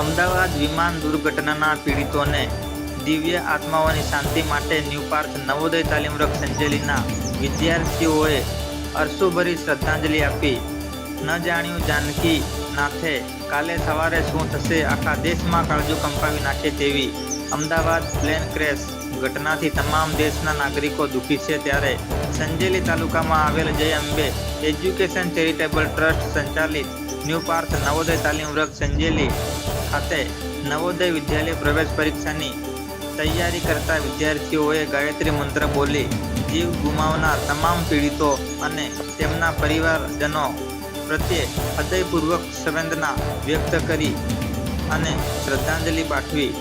વિમાન દુર્ઘટનાના પીડિતોને દિવ્ય આત્માઓની શાંતિ માટે ન્યૂ પાર્થ નવોદય તાલીમરક સંજેલીના વિદ્યાર્થીઓએ અરસુભરી શ્રદ્ધાંજલિ આપી. ન જાણ્યું જાનકી નાથે કાલે સવારે શું થશે, આખા દેશમાં કાળજુ કંપાવી નાખે તેવી અમદાવાદ પ્લેન ક્રેશ. ઘટનાથી તમામ દેશના નાગરિકો દુઃખી છે ત્યારે સંજેલી તાલુકામાં આવેલ Jay Ambe education charitable trust સંચાલિત ન્યૂ પાર્થ નવોદય તાલીમ વર્ગ સંજેલી ખાતે નવોદય વિદ્યાલય પ્રવેશ પરીક્ષાની તૈયારી કરતા વિદ્યાર્થીઓએ ગાયત્રી મંત્ર બોલી, જીવ ગુમાવનાર તમામ પીડિતો અને તેમના પરિવારજનો પ્રત્યે હૃદયપૂર્વક સંવેદના વ્યક્ત કરી અને શ્રદ્ધાંજલિ પાઠવી.